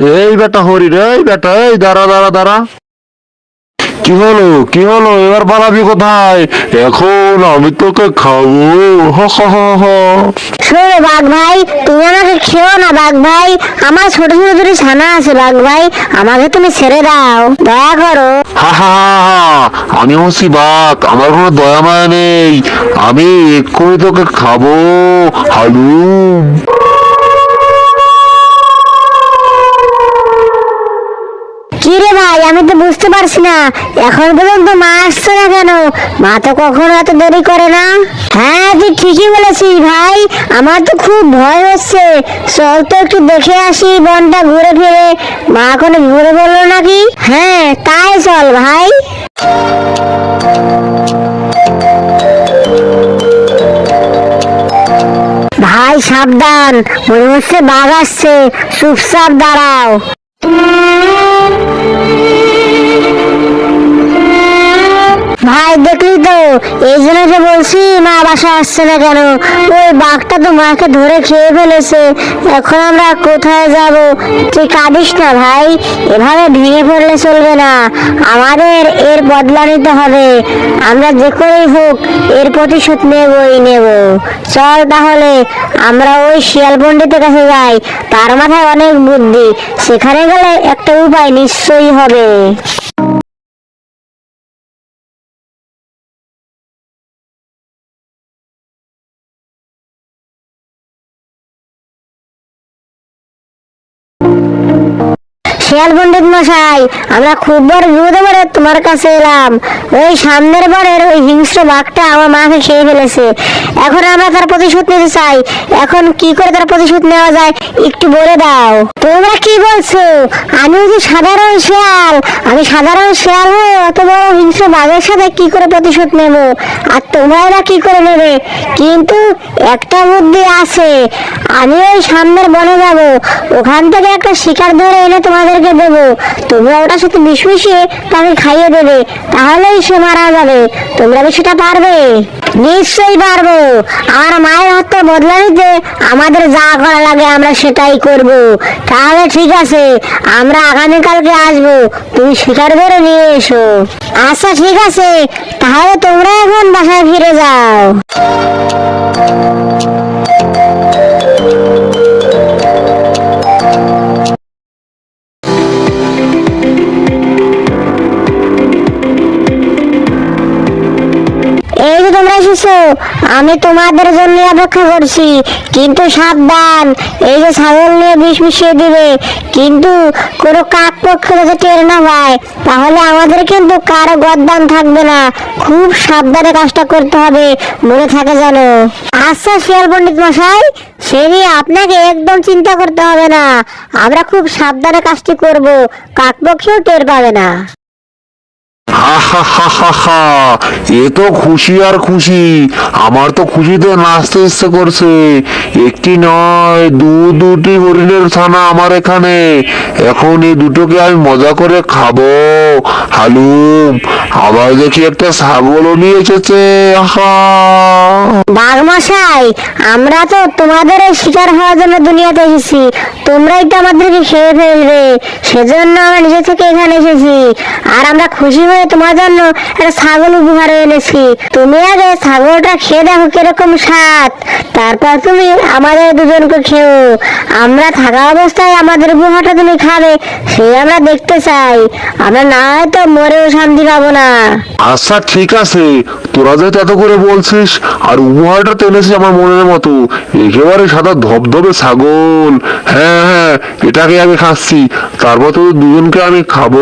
এই বেটা হরিণ এই বেটা এই দাঁড়া দাঁড়া দাঁড়া। কি হলো কি হলো এবার পালাবি কোথায়? এখন আমি তোকে খাব। শোনো বাঘ ভাই তুমি আমাকে খেও না বাঘ ভাই। আমার ছোট ছোট দুটি ছানা আছে বাঘ ভাই আমাকে তুমি ছেড়ে দাও। দয়া করো। হা হা হা হা। আমি হচ্ছি বাঘ আমার কোনো দয়া মায়া নেই। আমি এক্ষুনি তোকে খাব হালুম। বুঝতে পারছি না। এখন পর্যন্ত মা আসছে না কেন? মা তো কখনো এত দেরি করে না? হ্যাঁ তুই ঠিকই বলেছিস ভাই। আমার তো খুব ভয় হচ্ছে। চল তো একটু দেখে আসি বনটা ঘুরে ফিরে। মা কোনো ঘুরে বলল নাকি? হ্যাঁ তাই চল ভাই। ভাই, সাবধান। মনে হচ্ছে বাঘ আসছে। চুপচাপ দাঁড়াও। এই জন্য তো বলছি, মা বাসা আসছে না কেন? ওই বাঘটা তো মাকে ধরে খেয়ে ফেলেছে। এখন আমরা কোথায় যাব? তুই কাঁদিস না ভাই, এভাবে ভেঙে পড়লে চলবে না। আমাদের এর বদলা নিতে হবে। আমরা যে করেই হোক, এর প্রতিশোধ নেবই, নেব। চল তাহলে, আমরা ওই শিয়াল পণ্ডিতের কাছে যাই। তার মাথায় অনেক বুদ্ধি। সেখানে গেলে একটা উপায় নিশ্চয়ই হবে। শিয়াল পণ্ডিত মশাই, আমরা খুব বড় বিপদে পড়ে তোমার কাছে এলাম। ওই সামনের বারের ওই হিংস্র বাঘটা আমার মাকে খেয়ে ফেলেছে। এখন আমরা তার প্রতিশোধ নিতে চাই। এখন কি করে তার প্রতিশোধ নেওয়া যায়, একটু বলে দাও। তোমরা কি বলছো? আমি যে সাধারণ শিয়াল, আমি সাধারণ শিয়াল হয়ে অত বড় হিংস্র বাঘের সাথে কি করে প্রতিশোধ নেব? আর তোমরা কি করে নেবে? কিন্তু একটা বুদ্ধি আছে। আমি ওই সামনের বনে যাব। ওখান থেকে একটা শিকার ধরে এনে তোমাদেরকে দেব। তোমরা ওটা সাথে মিশমিশিয়ে তাকে খাইয়ে দেবে। তাহলেই সে মারা যাবে। তোমরা কি সেটা পারবে? নিশ্চয়ই পারব। আমার মায়ের হত্যা বদলা নিতে আমাদের যা করা লাগে আমরা সেটাই করব। তাহলে ঠিক আছে, আমরা আগামীকালকে আসব। তুমি শিকার ধরে নিয়ে এসো। আচ্ছা ঠিক আছে। তাহলে তোমরা এখন বাসায় ফিরে যাও। আমি তোমাদের জন্য অপেক্ষা করছি। কিন্তু সাবধান, এই যে ছাগল নিয়ে বিষ মিশিয়ে দিবে। কিন্তু কোনো কাক পক্ষ যাতে টের না পায় তাহলে আমাদের কিন্তু কারও গদ্দান থাকবে না। খুব সাবধানে কাজটা করতে হবে, মনে থাকে যেন। আচ্ছা শিয়াল পণ্ডিত মশাই, সে নিয়ে আপনাকে একদম চিন্তা করতে হবে না। আমরা খুব সাবধানে কাজটি করব, কাক পক্ষেও টের পাবে না। এ তো খুশি আর খুশি। আমার তো খুশিতে নাচতে ইচ্ছে করছে। একটি নয়, দু দুটি হরিণের আমার এখানে। এখন এই দুটোকে আমি মজা করে খাব। হালুম, আবার দেখি একটা নিয়ে এসেছে। বাঘমশাই, আমরা তো তোমাদের শিকার হওয়ার জন্য দুনিয়াতে এসেছি। তোমরাই তো আমাদেরকে খেয়ে ফেলবে। সেজন্য আমরা নিজে থেকে এখানে এসেছি। আর আমরা খুশি হয়ে তোমার জন্য একটা ছাগল উপহারে এনেছি। তুমি আগে ছাগলটা খেয়ে দেখো কীরকম স্বাদ। তারপর তুমি আমাদের দুজনকে খেও। আমরা থাকা অবস্থায় আমাদের উপহারটা তুমি খাবে, সে আমরা দেখতে চাই। আমরা না হয়তো মরেও শান্তি পাবো না। আচ্ছা ঠিক আছে। তোরা যেহেতু এত করে বলছিস, আর উপহারটা তো এনেছিস আমার মনের মতো। একেবারে সাদা ধবধবে ছাগল। হ্যাঁ হ্যাঁ এটাকে আমি খাচ্ছি। তারপর তো দুজনকে আমি খাব।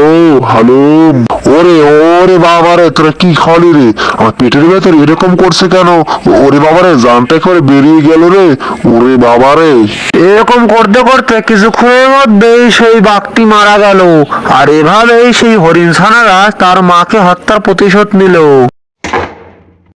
হালুম। ওরে ওরে বাবারে, তোরা কি খাওয়ালি রে? আমার পেটের ভেতর এরকম করছে কেন? ওরে বাবারে, জানটা করে বেরিয়ে গেল রে। ওরে বাবারে। এরকম করতে করতে কিছুক্ষণের মধ্যেই সেই বাঘটি মারা গেল। আর এভাবেই সেই হরিণ ছানারা তার মাকে হত্যার প্রতিশোধ নিল।